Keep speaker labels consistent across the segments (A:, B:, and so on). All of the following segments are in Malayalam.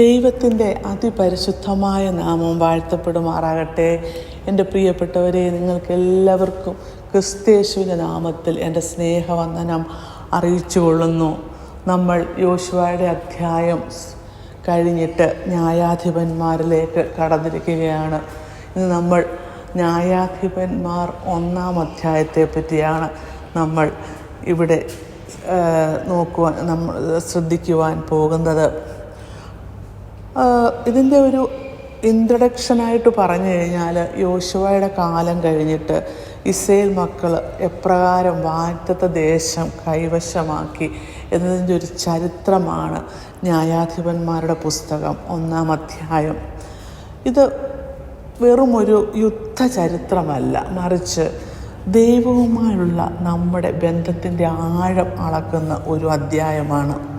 A: ദൈവത്തിന്റെ അതിപരിശുദ്ധമായ നാമം വാഴ്ത്തപ്പെടുമാറാകട്ടെ. എന്റെ പ്രിയപ്പെട്ടവരെ നിങ്ങൾക്ക് എല്ലാവർക്കും ക്രിസ്തേശുവിന്റെ നാമത്തിൽ എന്റെ സ്നേഹവന്ദനം അറിയിച്ചു കൊള്ളുന്നു നമ്മൾ യോശുവയുടെ അധ്യായം കഴിഞ്ഞിട്ട് ന്യായാധിപന്മാരിലേക്ക് കടന്നിരിക്കുകയാണ്. ഇന്ന് നമ്മൾ ന്യായാധിപന്മാർ ഒന്നാം അധ്യായത്തെ പറ്റിയാണ് നമ്മൾ ഇവിടെ നോക്കുവാൻ നമ്മൾ ശ്രദ്ധിക്കുവാൻ പോകുന്നത്. ഇതിന്റെ ഒരു ഇൻട്രഡക്ഷനായിട്ട് പറഞ്ഞു കഴിഞ്ഞാൽ യോശുവയുടെ കാലം കഴിഞ്ഞിട്ട് ഇസ്രയേൽ മക്കൾ എപ്രകാരം വാറ്റത്തെ ദേശം കൈവശമാക്കി എന്നതിന്റെ ഒരു ചരിത്രമാണ് ന്യായാധിപന്മാരുടെ പുസ്തകം ഒന്നാം അധ്യായം. ഇത് വെറുമൊരു യുദ്ധ ചരിത്രമല്ല മറിച്ച് ദൈവവുമായുള്ള നമ്മുടെ ബന്ധത്തിന്റെ ആഴം അളക്കുന്ന ഒരു അധ്യായമാണ്.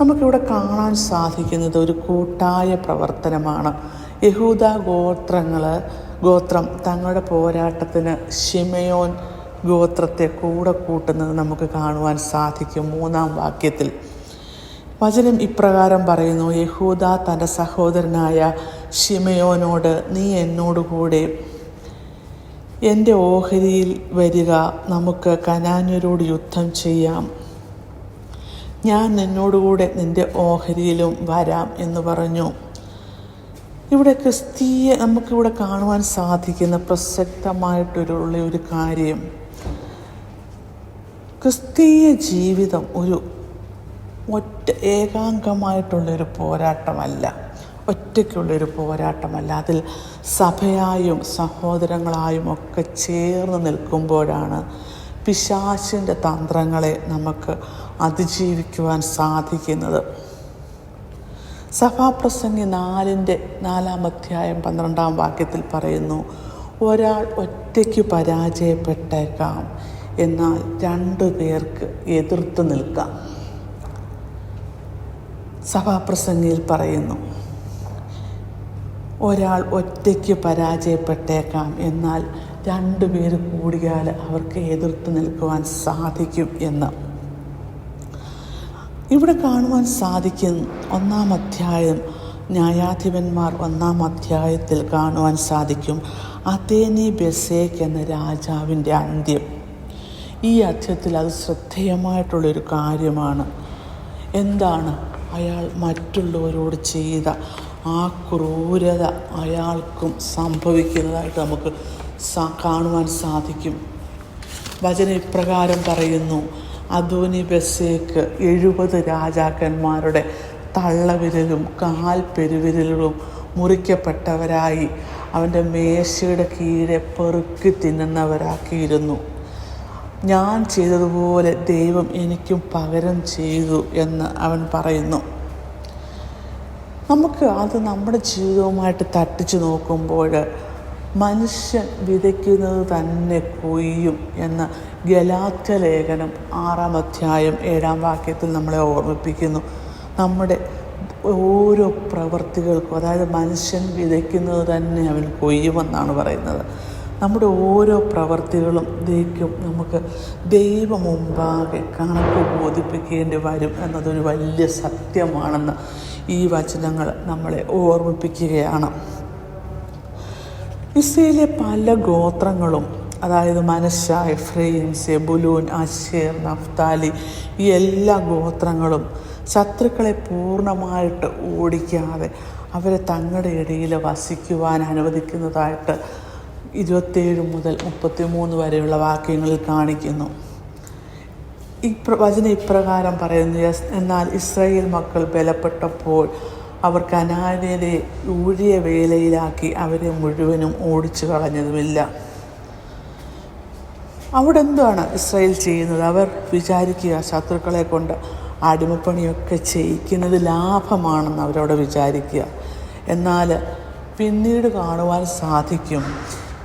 A: നമുക്കിവിടെ കാണാൻ സാധിക്കുന്നത് ഒരു കൂട്ടായ പ്രവർത്തനമാണ്. യഹൂദ ഗോത്രങ്ങൾ ഗോത്രം തങ്ങളുടെ പോരാട്ടത്തിന് ഷിമയോൻ ഗോത്രത്തെ കൂടെ കൂട്ടുന്നത് നമുക്ക് കാണുവാൻ സാധിക്കും മൂന്നാം വാക്യത്തിൽ. വചനം ഇപ്രകാരം പറയുന്നു യഹൂദ തന്റെ സഹോദരനായ ഷിമയോനോട് നീ എന്നോടുകൂടെ എന്റെ ഓഹരിയിൽ വരിക നമുക്ക് കനാന്യരോട് യുദ്ധം ചെയ്യാം. ഞാൻ നിന്നോടുകൂടെ നിന്റെ ഓഹരിയിലും വരാം എന്ന് പറഞ്ഞു. ഇവിടെ ക്രിസ്തീയ നമുക്കിവിടെ കാണുവാൻ സാധിക്കുന്ന പ്രസക്തമായിട്ടുള്ള ഒരു കാര്യം. ക്രിസ്തീയ ജീവിതം ഒരു ഒറ്റ ഏകാംഗമായിട്ടുള്ളൊരു പോരാട്ടമല്ല. ഒറ്റയ്ക്കുള്ളൊരു പോരാട്ടമല്ല. അതിൽ സഭയായും സഹോദരങ്ങളായും ഒക്കെ ചേർന്ന് നിൽക്കുമ്പോഴാണ് പിശാശിന്റെ തന്ത്രങ്ങളെ നമുക്ക് അതിജീവിക്കുവാൻ സാധിക്കുന്നത്. സഭാപ്രസംഗി നാലിന്റെ നാലാം അധ്യായം പന്ത്രണ്ടാം വാക്യത്തിൽ പറയുന്നു ഒരാൾ ഒറ്റയ്ക്ക് പരാജയപ്പെട്ടേക്കാം എന്നാൽ രണ്ടു പേർക്ക് എതിർത്ത് നിൽക്കാം. സഭാപ്രസംഗിയിൽ പറയുന്നു ഒരാൾ ഒറ്റയ്ക്ക് പരാജയപ്പെട്ടേക്കാം എന്നാൽ രണ്ടുപേർ കൂടിയാൽ അവർക്ക് എതിർത്ത് നിൽക്കുവാൻ സാധിക്കും എന്ന്. ഇവിടെ കാണുവാൻ സാധിക്കും ഒന്നാം അധ്യായം. ന്യായാധിപന്മാർ ഒന്നാം അധ്യായത്തിൽ കാണുവാൻ സാധിക്കും അതേനി ബെസേക്ക് എന്ന രാജാവിന്റെ അന്ത്യം. ഈ അധ്യായത്തിൽ അത് ശ്രദ്ധേയമായിട്ടുള്ളൊരു കാര്യമാണ്. എന്താണ്? അയാൾ മറ്റുള്ളവരോട് ചെയ്ത ആ ക്രൂരത അയാൾക്കും സംഭവിക്കുന്നതായിട്ട് നമുക്ക് കാണുവാൻ സാധിക്കും. വചന ഇപ്രകാരം പറയുന്നു. അദോനി ബസേക്ക് എഴുപത് രാജാക്കന്മാരുടെ തള്ളവിരലും കാൽ പെരുവിരലുകളും മുറിക്കപ്പെട്ടവരായി അവന്റെ മേശയുടെ കീഴെ പെറുക്കി തിന്നുന്നവരാക്കിയിരുന്നു. ഞാൻ ചെയ്തതുപോലെ ദൈവം എനിക്കും പകരം ചെയ്തു എന്ന് അവൻ പറയുന്നു. നമുക്ക് അത് നമ്മുടെ ജീവിതവുമായിട്ട് തട്ടിച്ചു നോക്കുമ്പോൾ മനുഷ്യൻ വിതയ്ക്കുന്നത് തന്നെ കൊയ്യും എന്ന ഗലാത്യ ലേഖനം ആറാം അധ്യായം ഏഴാം വാക്യത്തിൽ നമ്മളെ ഓർമ്മിപ്പിക്കുന്നു. നമ്മുടെ ഓരോ പ്രവൃത്തികൾക്കും അതായത് മനുഷ്യൻ വിതയ്ക്കുന്നത് തന്നെ അവൻ കൊയ്യുമെന്നാണ് പറയുന്നത്. നമ്മുടെ ഓരോ പ്രവർത്തികളും ദൈക്കും നമുക്ക് ദൈവം മുമ്പാകെ കണക്ക് ബോധിപ്പിക്കേണ്ടി വരും എന്നതൊരു വലിയ സത്യമാണെന്ന് ഈ വചനങ്ങൾ നമ്മളെ ഓർമ്മിപ്പിക്കുകയാണ്. ഇസ്രയേലിലെ പല ഗോത്രങ്ങളും അതായത് Manasseh Ephraim Zebulun Asher Naphtali ഈ എല്ലാ ഗോത്രങ്ങളും ശത്രുക്കളെ പൂർണമായിട്ട് ഓടിക്കാതെ അവരെ തങ്ങളുടെ ഇടയിൽ വസിക്കുവാൻ അനുവദിക്കുന്നതായിട്ട് ഇരുപത്തേഴ് മുതൽ മുപ്പത്തിമൂന്ന് വരെയുള്ള വാക്യങ്ങളിൽ കാണിക്കുന്നു. വചന വചനം ഇപ്രകാരം പറയുന്നു എന്നാൽ ഇസ്രായേൽ മക്കൾ ബലപ്പെട്ടപ്പോൾ അവർ അനാര്യരെ ഊഴിയ വേലയിലാക്കി അവരെ മുഴുവനും ഓടിച്ചു കളഞ്ഞതുമില്ല. അവിടെ എന്താണ് ഇസ്രായേൽ ചെയ്യുന്നത്? അവർ വിചാരിക്കുക ശത്രുക്കളെ കൊണ്ട് അടിമപ്പണിയൊക്കെ ചെയ്യിക്കുന്നത് ലാഭമാണെന്ന് അവരവിടെ വിചാരിക്കുക. എന്നാൽ പിന്നീട് കാണുവാൻ സാധിക്കും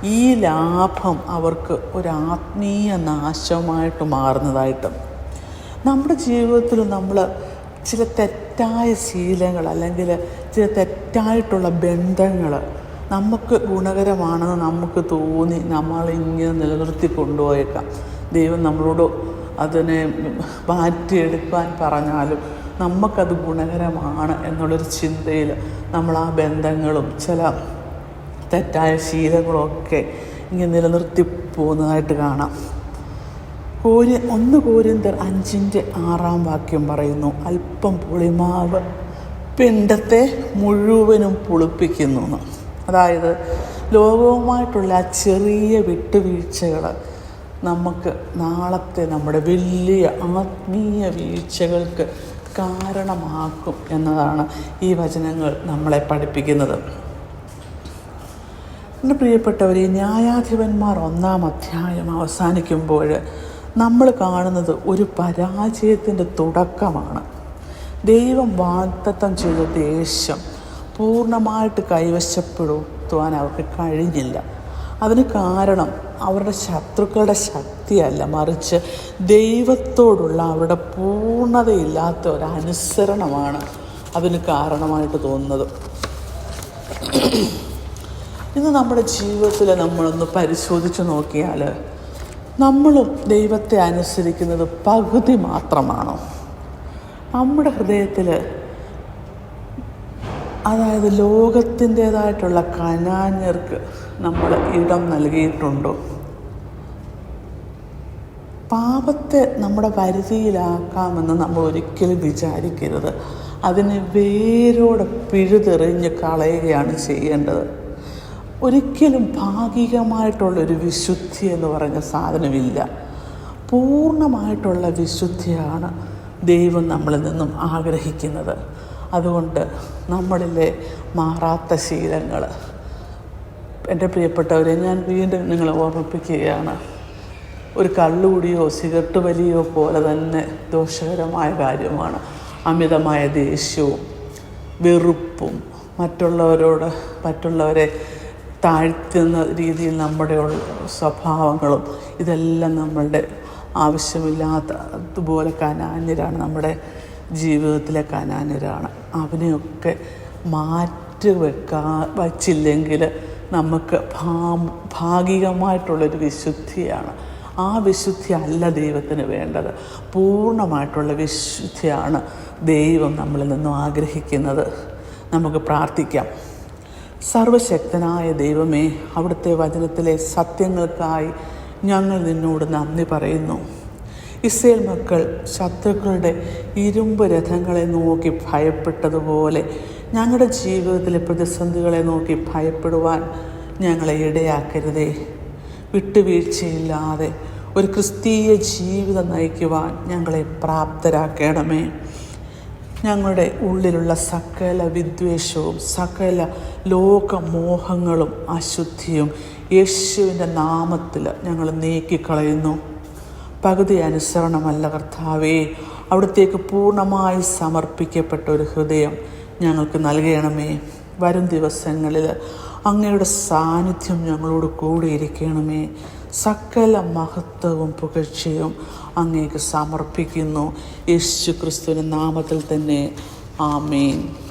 A: ഈ ലാഭം അവർക്ക് ഒരു ആത്മീയ നാശമായിട്ട് മാറുന്നതായിട്ട്. നമ്മുടെ ജീവിതത്തിൽ നമ്മൾ ചില തെറ്റായ ശീലങ്ങൾ അല്ലെങ്കിൽ ചില തെറ്റായിട്ടുള്ള ബന്ധങ്ങൾ നമുക്ക് ഗുണകരമാണെന്ന് നമുക്ക് തോന്നി നമ്മളിങ്ങനെ നിലനിർത്തി കൊണ്ടുപോയേക്കാം. ദൈവം നമ്മളോട് അതിനെ മാറ്റിയെടുക്കാൻ പറഞ്ഞാലും നമുക്കത് ഗുണകരമാണ് എന്നുള്ളൊരു ചിന്തയിൽ നമ്മൾ ആ ബന്ധങ്ങളും ചില തെറ്റായ ശീലങ്ങളൊക്കെ ഇങ്ങനെ നിലനിർത്തി പോകുന്നതായിട്ട് കാണാം. കോരി ഒന്ന് കോരിന്തർ അഞ്ചിന്റെ ആറാം വാക്യം പറയുന്നു. അല്പം പുളിമാവ് പിണ്ടത്തെ മുഴുവനും പുളിപ്പിക്കുന്നു അതായത് ലോകവുമായിട്ടുള്ള ആ ചെറിയ വിട്ടുവീഴ്ചകൾ നമുക്ക് നാളത്തെ നമ്മുടെ വലിയ ആത്മീയ വീഴ്ചകൾക്ക് കാരണമാക്കും എന്നതാണ് ഈ വചനങ്ങൾ നമ്മളെ പഠിപ്പിക്കുന്നത്. എന്റെ പ്രിയപ്പെട്ടവരെ ന്യായാധിപന്മാർ ഒന്നാം അധ്യായം അവസാനിക്കുമ്പോൾ നമ്മൾ കാണുന്നത് ഒരു പരാജയത്തിന്റെ തുടക്കമാണ്. ദൈവം വാഗ്ദത്തം ചെയ്ത ദേശം പൂർണമായിട്ട് കൈവശപ്പെടുത്തുവാൻ അവർക്ക് കഴിഞ്ഞില്ല. അതിന് കാരണം അവരുടെ ശത്രുക്കളുടെ ശക്തിയല്ല. മറിച്ച് ദൈവത്തോടുള്ള അവരുടെ പൂർണതയില്ലാത്ത ഒരു അനുസരണമാണ് അതിന് കാരണമായിട്ട് തോന്നുന്നത്. ഇന്ന് നമ്മുടെ ജീവിതത്തിൽ നമ്മളൊന്ന് പരിശോധിച്ച് നോക്കിയാൽ നമ്മളും ദൈവത്തെ അനുസരിക്കുന്നത് പകുതി മാത്രമാണോ? നമ്മുടെ ഹൃദയത്തിൽ അതായത് ലോകത്തിന്റേതായിട്ടുള്ള കനാന്യർക്ക് നമ്മൾ ഇടം നൽകിയിട്ടുണ്ടോ? പാപത്തെ നമ്മുടെ പരിധിയിലാക്കാമെന്ന് നമ്മൾ ഒരിക്കലും വിചാരിക്കരുത്. അതിനെ വേരോടെ പിഴുതെറിഞ്ഞ് കളയുകയാണ് ചെയ്യേണ്ടത്. ഒരിക്കലും ഭാഗികമായിട്ടുള്ളൊരു വിശുദ്ധി എന്ന് പറഞ്ഞ സാധനമില്ല. പൂർണമായിട്ടുള്ള വിശുദ്ധിയാണ് ദൈവം നമ്മളിൽ നിന്നും ആഗ്രഹിക്കുന്നത്. അതുകൊണ്ട് നമ്മളിലെ മാറാത്ത ശീലങ്ങൾ എന്റെ പ്രിയപ്പെട്ടവരെ ഞാൻ വീണ്ടും നിങ്ങളെ ഓർമ്മിപ്പിക്കുകയാണ്. ഒരു കള്ളുകുടിയോ സിഗരറ്റ് വലിയോ പോലെ തന്നെ ദോഷകരമായ കാര്യമാണ്. അമിതമായ ദേഷ്യവും വെറുപ്പും മറ്റുള്ളവരോട് മറ്റുള്ളവരെ താഴ്ത്തുന്ന രീതിയിൽ നമ്മുടെ സ്വഭാവങ്ങളും ഇതെല്ലാം നമ്മളുടെ ആവശ്യമില്ലാത്ത അതുപോലെ കനാന്യരാണ് നമ്മുടെ ജീവിതത്തിലെ കനാന്യരാണ്. അവനെയൊക്കെ മാറ്റി വെക്കാ വച്ചില്ലെങ്കിൽ നമുക്ക് ഭാ ഭാഗികമായിട്ടുള്ളൊരു വിശുദ്ധിയാണ്. ആ വിശുദ്ധി അല്ല ദൈവത്തിന് വേണ്ടത്. പൂർണമായിട്ടുള്ള വിശുദ്ധിയാണ് ദൈവം നമ്മളിൽ നിന്നും ആഗ്രഹിക്കുന്നത്. നമുക്ക് പ്രാർത്ഥിക്കാം. സർവശക്തനായ ദൈവമേ അവിടുത്തെ വചനത്തിലെ സത്യങ്ങൾക്കായി ഞങ്ങൾ നിന്നോട് നന്ദി പറയുന്നു. ഇസ്രയേൽ മക്കൾ ശത്രുക്കളുടെ ഇരുമ്പ് രഥങ്ങളെ നോക്കി ഭയപ്പെട്ടതുപോലെ ഞങ്ങളുടെ ജീവിതത്തിലെ പ്രതിസന്ധികളെ നോക്കി ഭയപ്പെടുവാൻ ഞങ്ങളെ ഇടയാക്കരുതേ. വിട്ടുവീഴ്ചയില്ലാതെ ഒരു ക്രിസ്തീയ ജീവിതം നയിക്കുവാൻ ഞങ്ങളെ പ്രാപ്തരാക്കണമേ. ഞങ്ങളുടെ ഉള്ളിലുള്ള സകല വിദ്വേഷവും സകല ലോകമോഹങ്ങളും അശുദ്ധിയും യേശുവിന്റെ നാമത്തിൽ ഞങ്ങൾ നീക്കിക്കളയുന്നു. പകുതി അനുസരണമല്ല കർത്താവേ അവിടത്തേക്ക് പൂർണമായി സമർപ്പിക്കപ്പെട്ട ഒരു ഹൃദയം ഞങ്ങൾക്ക് നൽകണമേ. വരും ദിവസങ്ങളിൽ അങ്ങയുടെ സാന്നിധ്യം ഞങ്ങളോട് കൂടിയിരിക്കണമേ സകല മഹത്വവും പുകഴ്ചയും അങ്ങേക്ക് സമർപ്പിക്കുന്നു. യേശു ക്രിസ്തുവിന്റെ നാമത്തിൽ തന്നെ. ആമേൻ.